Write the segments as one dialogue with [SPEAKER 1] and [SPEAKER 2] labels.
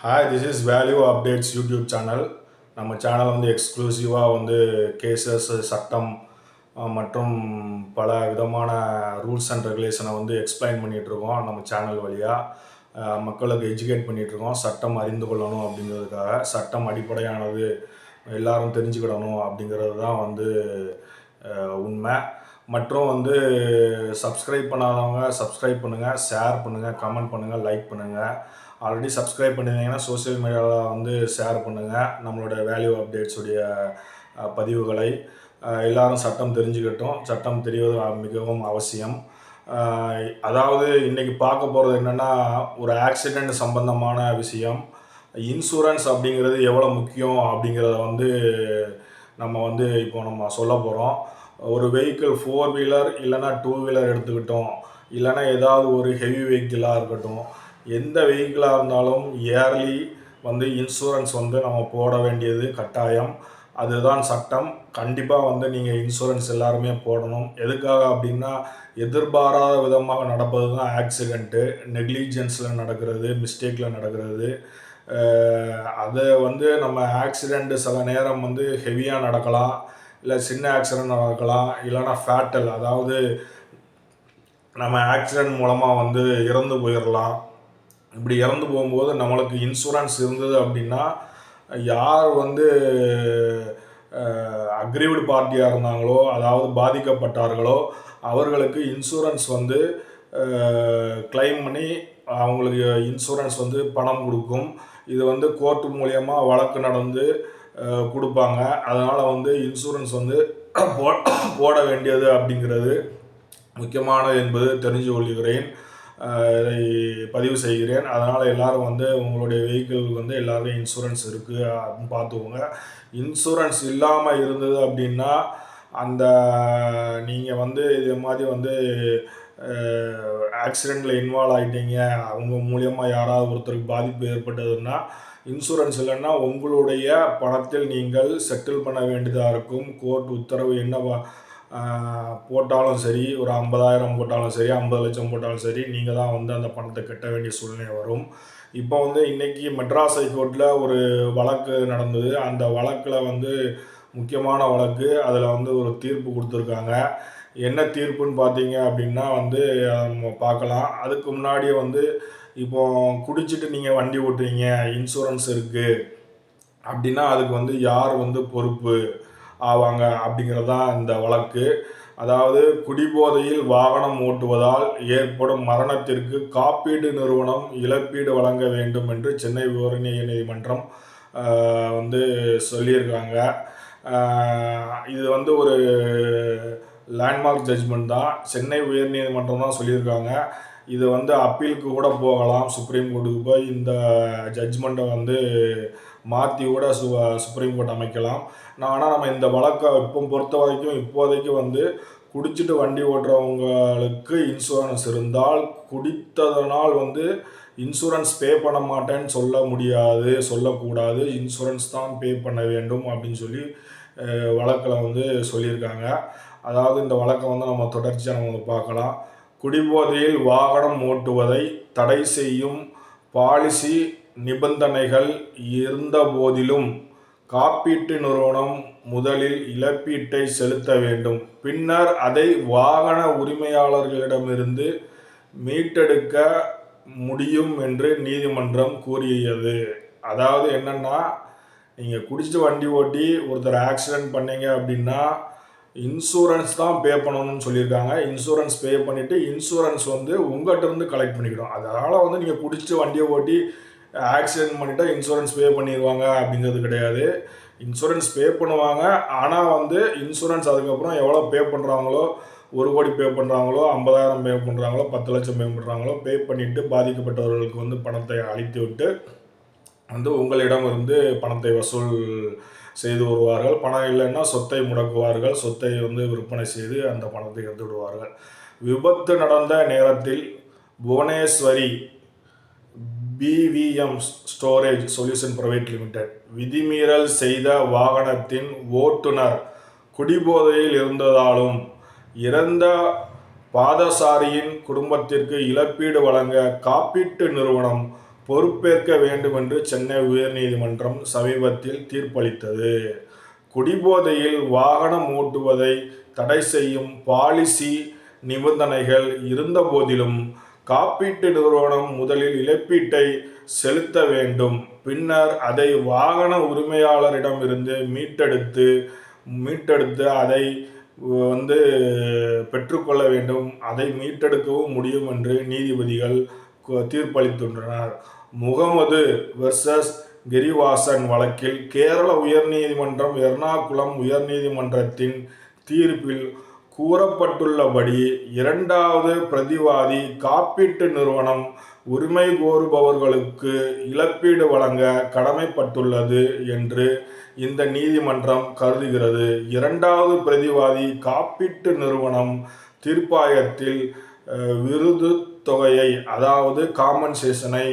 [SPEAKER 1] Hi this is value updates YouTube channel நம்ம channel வந்து எக்ஸ்க்ளூசிவாக வந்து கேசஸ் சட்டம் மற்றும் பல விதமான ரூல்ஸ் அண்ட் ரெகுலேஷனை வந்து எக்ஸ்பிளைன் பண்ணிகிட்ருக்கோம் நம்ம சேனல் வழியாக மக்களுக்கு எஜுகேட் பண்ணிகிட்ருக்கோம் சட்டம் அறிந்து கொள்ளணும் அப்படிங்கிறதுக்காக சட்டம் அடிப்படையானது எல்லாரும் தெரிஞ்சுக்கிடணும் அப்படிங்கிறது தான் வந்து உண்மை. மற்றும் வந்து சப்ஸ்கிரைப் பண்ணாதவங்க சப்ஸ்கிரைப் பண்ணுங்கள் ஷேர் பண்ணுங்கள் கமெண்ட் பண்ணுங்கள் லைக் பண்ணுங்கள் ஆல்ரெடி சப்ஸ்கிரைப் பண்ணியிருந்தீங்கன்னா சோஷியல் மீடியாவில் வந்து ஷேர் பண்ணுங்கள் நம்மளோட வேல்யூ அப்டேட்ஸுடைய பதிவுகளை எல்லாரும் சட்டம் தெரிஞ்சுக்கட்டும். சட்டம் தெரிவது மிகவும் அவசியம். அதாவது இன்றைக்கி பார்க்க போகிறது என்னென்னா ஒரு ஆக்சிடெண்ட் சம்பந்தமான விஷயம். இன்சூரன்ஸ் அப்படிங்கிறது எவ்வளோ முக்கியம் அப்படிங்கிறத வந்து நம்ம வந்து இப்போ நம்ம சொல்ல போகிறோம் ஒரு வெஹிக்கிள் ஃபோர் வீலர் இல்லைன்னா டூ வீலர் எடுத்துக்கிட்டோம். இல்லைன்னா ஏதாவது ஒரு ஹெவி வெஹிக்கிளாக இருக்கட்டும். எந்த வெஹிக்கிளாக இருந்தாலும் இயர்லி வந்து இன்சூரன்ஸ் வந்து நம்ம போட வேண்டியது கட்டாயம். அதுதான் சட்டம். கண்டிப்பாக வந்து நீங்கள் இன்சூரன்ஸ் எல்லாருமே போடணும். எதுக்காக அப்படின்னா எதிர்பாராத விதமாக நடப்பது தான் ஆக்சிடெண்ட்டு நெக்லிஜென்ஸில் நடக்கிறது மிஸ்டேக்கில் நடக்கிறது. அதை வந்து நம்ம ஆக்சிடெண்ட்டு சில நேரம் வந்து ஹெவியாக நடக்கலாம். இல்லை சின்ன ஆக்சிடெண்ட் நடக்கலாம். இல்லைன்னா ஃபேட்டல் அதாவது நம்ம ஆக்சிடெண்ட் மூலமாக வந்து இறந்து போயிடலாம் இப்படி இறந்து போகும்போது நம்மளுக்கு இன்சூரன்ஸ் இருந்தது அப்படின்னா யார் வந்து அக்ரிவ்டு பார்ட்டியாக இருந்தாங்களோ அதாவது பாதிக்கப்பட்டார்களோ அவர்களுக்கு இன்சூரன்ஸ் வந்து கிளைம் பண்ணி அவங்களுக்கு இன்சூரன்ஸ் வந்து பணம் கொடுக்கும். இது வந்து கோர்ட்டு மூலயமா வழக்கு நடந்து கொடுப்பாங்க. அதனால் வந்து இன்சூரன்ஸ் வந்து போ போட வேண்டியது அப்படிங்கிறது முக்கியமானது என்பது தெரிஞ்சு கொள்கிறேன். பதிவு செய்கிறேன். அதனால் எல்லாரும் வந்து உங்களுடைய வெஹிக்கிள் வந்து எல்லாருக்கும் இன்சூரன்ஸ் இருக்குது அப்படின்னு பார்த்துக்கோங்க. இன்சூரன்ஸ் இல்லாமல் இருந்தது அப்படின்னா அந்த நீங்கள் வந்து இது மாதிரி வந்து ஆக்சிடெண்ட்டில் இன்வால்வ் ஆகிட்டீங்க அவங்க மூலியமாக யாராவது ஒருத்தருக்கு பாதிப்பு ஏற்பட்டதுன்னா இன்சூரன்ஸ் இல்லைன்னா உங்களுடைய பணத்தில் நீங்கள் செட்டில் பண்ண வேண்டியதாக இருக்கும். கோர்ட் உத்தரவு என்ன போட்டாலும் சரி ஒரு ஐம்பதாயிரம் போட்டாலும் சரி ஐம்பது லட்சம் போட்டாலும் சரி நீங்கள் தான் வந்து அந்த பணத்தை கட்ட வேண்டிய சூழ்நிலை வரும். இப்போ வந்து இன்றைக்கி மெட்ராஸ் ஹைகோர்ட்டில் ஒரு வழக்கு நடந்தது. அந்த வழக்கில் வந்து முக்கியமான வழக்கு அதில் வந்து ஒரு தீர்ப்பு கொடுத்துருக்காங்க. என்ன தீர்ப்புன்னு பார்த்தீங்க அப்படின்னா வந்து நம்ம பார்க்கலாம். அதுக்கு முன்னாடியே வந்து இப்போ குடிச்சிட்டு நீங்கள் வண்டி ஓட்டுறீங்க இன்சூரன்ஸ் இருக்குது அப்படின்னா அதுக்கு வந்து யார் வந்து பொறுப்பு? ஆவாங்க அப்படிங்கிறது தான் இந்த வழக்கு. அதாவது குடிபோதையில் வாகனம் ஓட்டுவதால் ஏற்படும் மரணத்திற்கு காப்பீடு நிறுவனம் இழப்பீடு வழங்க வேண்டும் என்று சென்னை உயர்நீதிமன்றம் நீதிமன்றம் வந்து சொல்லியிருக்காங்க. இது வந்து ஒரு லேண்ட்மார்க் ஜட்ஜ்மெண்ட் தான். சென்னை உயர்நீதிமன்றம் தான் சொல்லியிருக்காங்க. இது வந்து அப்பீலுக்கு கூட போகலாம். சுப்ரீம் கோர்ட்டுக்கு போய் இந்த ஜட்ஜ்மெண்ட்டை வந்து மாற்றி கூட சு சுப்ரீம் கோர்ட் அமைக்கலாம். நான் ஆனால் நம்ம இந்த வழக்கை இப்போ பொறுத்த வரைக்கும் இப்போதைக்கு வந்து குடிச்சிட்டு வண்டி ஓட்டுறவங்களுக்கு இன்சூரன்ஸ் இருந்தால் குடித்ததனால் வந்து இன்சூரன்ஸ் பே பண்ண மாட்டேன்னு சொல்ல முடியாது சொல்லக்கூடாது. இன்சூரன்ஸ் தான் பே பண்ண வேண்டும் அப்படின்னு சொல்லி வழக்கில் வந்து சொல்லியிருக்காங்க. அதாவது இந்த வழக்கை வந்து நம்ம தொடர்ச்சியாக நம்ம வந்து பார்க்கலாம். குடிபோதையில் வாகனம் ஓட்டுவதை தடை செய்யும் பாலிசி நிபந்தனைகள் இருந்த போதிலும் காப்பீட்டு நிறுவனம் முதலில் இழப்பீட்டை செலுத்த வேண்டும். பின்னர் அதை வாகன உரிமையாளர்களிடமிருந்து மீட்டெடுக்க முடியும் என்று நீதிமன்றம் கூறியது. அதாவது என்னன்னா நீங்கள் குடிச்சிட்டு வண்டி ஓட்டி ஒருத்தர் ஆக்சிடென்ட் பண்ணீங்க அப்படின்னா இன்சூரன்ஸ் தான் பே பண்ணணும்னு சொல்லியிருக்காங்க. இன்சூரன்ஸ் பே பண்ணிவிட்டு இன்சூரன்ஸ் வந்து உங்கள்கிட்ட இருந்து கலெக்ட் பண்ணிக்கிடும் அதனால் வந்து நீங்கள் குடிச்சிட்டு வண்டியை ஓட்டி ஆக்சிடென்ட் பண்ணிட்டா இன்சூரன்ஸ் பே பண்ணிடுவாங்க அப்படிங்கிறது கிடையாது. இன்சூரன்ஸ் பே பண்ணுவாங்க. ஆனால் வந்து இன்சூரன்ஸ் அதுக்கப்புறம் எவ்வளோ பே பண்ணுறாங்களோ ஒரு கோடி பே பண்ணுறாங்களோ ஐம்பதாயிரம் பே பண்ணுறாங்களோ பத்து லட்சம் பே பண்ணுறாங்களோ பே பண்ணிவிட்டு பாதிக்கப்பட்டவர்களுக்கு வந்து பணத்தை அளித்து விட்டு வந்து உங்களிடம் இருந்து பணத்தை வசூல் செய்து வருவார்கள். பணம் இல்லைன்னா சொத்தை முடக்குவார்கள். சொத்தை வந்து விற்பனை செய்து அந்த பணத்தை எடுத்து விடுவார்கள். விபத்து நடந்த நேரத்தில் Bhuvaneswari BVM storage solution private limited விதிமீறல் செய்த வாகனத்தின் ஓட்டுநர் குடிபோதையில் இருந்ததாலும் இறந்த பாதசாரியின் குடும்பத்திற்கு இழப்பீடு வழங்க காப்பீட்டு நிறுவனம் பொறுப்பேற்க வேண்டும் என்று சென்னை உயர்நீதிமன்றம் சமீபத்தில் தீர்ப்பளித்தது. குடிபோதையில் வாகனம் ஓட்டுவதை தடை செய்யும் பாலிசி நிபந்தனைகள் இருந்தபோதிலும் காப்பீட்டு நிறுவனம் முதலில் இழப்பீட்டை செலுத்த வேண்டும். பின்னர் அதை வாகன உரிமையாளரிடமிருந்து மீட்டெடுத்து மீட்டெடுத்து அதை வந்து பெற்றுக்கொள்ள வேண்டும். அதை மீட்டெடுக்கவும் முடியும் என்று நீதிபதிகள் தீர்ப்பளித்துள்ளனர். முகமது வெர்சஸ் கிரிவாசன் வழக்கில் கேரள உயர்நீதிமன்றம் எர்ணாகுளம் உயர்நீதிமன்றத்தின் தீர்ப்பில் கூறப்பட்டுள்ளபடி இரண்டாவது பிரதிவாதி காப்பீட்டு நிறுவனம் உரிமை கோருபவர்களுக்கு இழப்பீடு வழங்க கடமைப்பட்டுள்ளது என்று இந்த நீதிமன்றம் கருதுகிறது. இரண்டாவது பிரதிவாதி காப்பீட்டு நிறுவனம் தீர்ப்பாயத்தில் விருது தொகையை அதாவது காம்பன்சேஷனை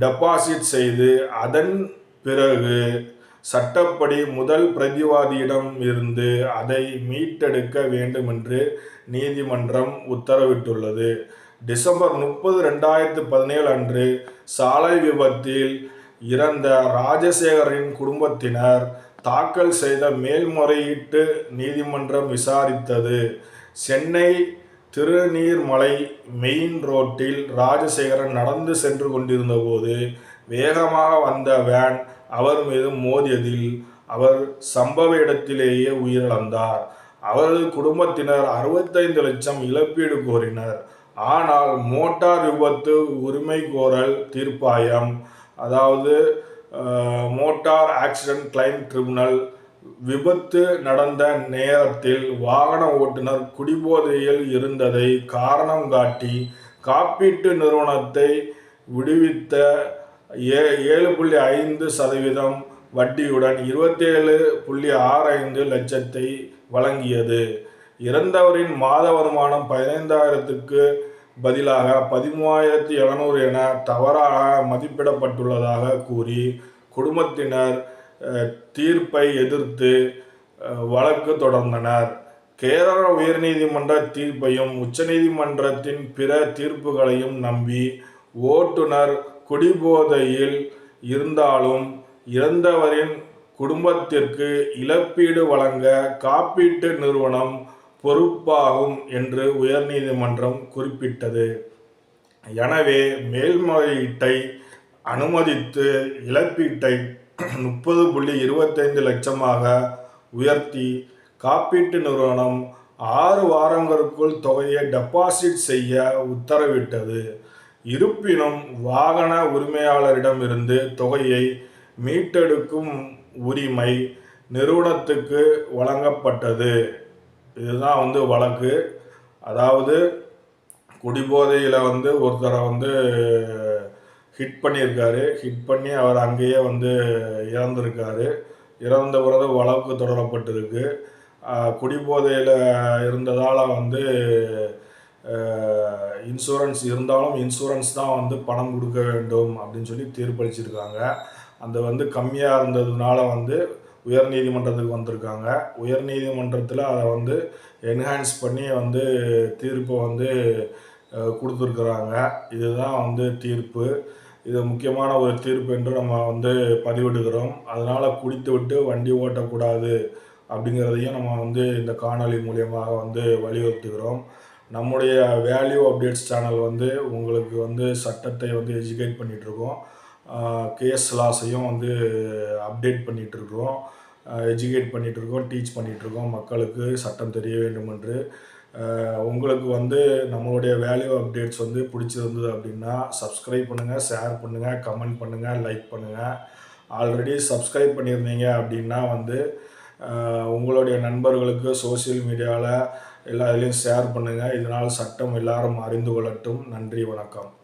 [SPEAKER 1] டெபாசிட் செய்து அதன் பிறகு சட்டப்படி முதல் பிரதிவாதியிடம் இருந்து அதை மீட்டெடுக்க வேண்டுமென்று நீதிமன்றம் உத்தரவிட்டுள்ளது. டிசம்பர் முப்பது ரெண்டாயிரத்து பதினேழு அன்று சாலை விபத்தில் இறந்த ராஜசேகரின் குடும்பத்தினர் தாக்கல் செய்த மேல்முறையீட்டு நீதிமன்றம் விசாரித்தது. சென்னை திருநீர்மலை மெயின் ரோட்டில் ராஜசேகரன் நடந்து சென்று கொண்டிருந்தபோது வேகமாக வந்த வேன் அவர் மீது மோதியதில் அவர் சம்பவ இடத்திலேயே உயிரிழந்தார். அவரது குடும்பத்தினர் அறுபத்தைந்து லட்சம் இழப்பீடு கோரினர். ஆனால் மோட்டார் விபத்து உரிமை கோரல் தீர்ப்பாயம் அதாவது மோட்டார் ஆக்சிடென்ட் கிளைம் ட்ரிபுனல் விபத்து நடந்த நேரத்தில் வாகன ஓட்டுநர் குடிபோதையில் இருந்ததை காரணம் காட்டி காப்பீட்டு நிறுவனத்தை விடுவித்த ஏ ஏழு புள்ளி ஐந்து சதவீதம் வட்டியுடன் இருபத்தேழு புள்ளி ஆறு ஐந்து லட்சத்தை வழங்கியது. இறந்தவரின் மாத வருமானம் பதினைந்தாயிரத்துக்கு பதிலாக பதிமூவாயிரத்தி எழுநூறு என தவறாக மதிப்பிடப்பட்டுள்ளதாக கூறி குடும்பத்தினர் தீர்ப்பை எதிர்த்து வழக்கு தொடர்ந்தனர். கேரள உயர்நீதிமன்ற தீர்ப்பையும் உச்சநீதிமன்றத்தின் பிற தீர்ப்புகளையும் நம்பி ஓட்டுநர் குடிபோதையில் இருந்தாலும் இறந்தவரின் குடும்பத்திற்கு இழப்பீடு வழங்க காப்பீட்டு நிறுவனம் பொறுப்பாகும் என்று உயர்நீதிமன்றம் குறிப்பிட்டது. எனவே மேல்முறையீட்டை அனுமதித்து இழப்பீட்டை முப்பது புள்ளி இருபத்தைந்து லட்சமாக உயர்த்தி காப்பீட்டு நிறுவனம் ஆறு வாரங்களுக்குள் தொகையை டெபாசிட் செய்ய உத்தரவிட்டது. இருப்பினும் வாகன உரிமையாளரிடமிருந்து தொகையை மீட்டெடுக்கும் உரிமை நிறுவனத்துக்கு வழங்கப்பட்டது. இதுதான் வந்து வழக்கு. அதாவது குடிபோதையில் வந்து ஒருத்தரை வந்து ஹிட் பண்ணியிருக்காரு. ஹிட் பண்ணி அவர் அங்கேயே வந்து இறந்துருக்காரு. இறந்த பிறகு வழக்கு தொடரப்பட்டிருக்கு. குடிபோதையில் இருந்ததால் வந்து இன்சூரன்ஸ் இருந்தாலும் இன்சூரன்ஸ் தான் வந்து பணம் கொடுக்க வேண்டும் அப்படின்னு சொல்லி தீர்ப்பளிச்சிருக்காங்க. அந்த வந்து கம்மியாக இருந்ததுனால வந்து உயர்நீதிமன்றத்துக்கு வந்திருக்காங்க. உயர்நீதிமன்றத்தில் அதை வந்து என்ஹான்ஸ் பண்ணி வந்து தீர்ப்பை வந்து கொடுத்துருக்குறாங்க. இதுதான் வந்து தீர்ப்பு. இது முக்கியமான ஒரு தீர்ப்பு என்று நம்ம வந்து பதிவிடுகிறோம். அதனால் குடித்து விட்டு வண்டி ஓட்டக்கூடாது அப்படிங்கிறதையும் நம்ம வந்து இந்த காணொலி மூலியமாக வந்து வலியுறுத்துகிறோம். நம்முடைய வேல்யூ அப்டேட்ஸ் சேனல் வந்து உங்களுக்கு வந்து சட்டத்தை வந்து எஜுகேட் பண்ணிகிட்ருக்கோம் கேஸ் லாஸையும் வந்து அப்டேட் பண்ணிகிட்ருக்குறோம் எஜுகேட் பண்ணிகிட்ருக்கோம் டீச் பண்ணிகிட்ருக்கோம் மக்களுக்கு சட்டம் தெரிய வேண்டும் என்று. உங்களுக்கு வந்து நம்மளுடைய வேல்யூ அப்டேட்ஸ் வந்து பிடிச்சிருந்தது அப்படின்னா சப்ஸ்கிரைப் பண்ணுங்கள் ஷேர் பண்ணுங்கள் கமெண்ட் பண்ணுங்கள் லைக் பண்ணுங்கள் ஆல்ரெடி சப்ஸ்கிரைப் பண்ணியிருந்தீங்க அப்படின்னா வந்து உங்களுடைய நண்பர்களுக்கு சோசியல் மீடியாவில் எல்லா இதுலேயும் ஷேர் பண்ணுங்கள் இதனால் சட்டம் எல்லாரும் அறிந்து கொள்ளட்டும். நன்றி வணக்கம்.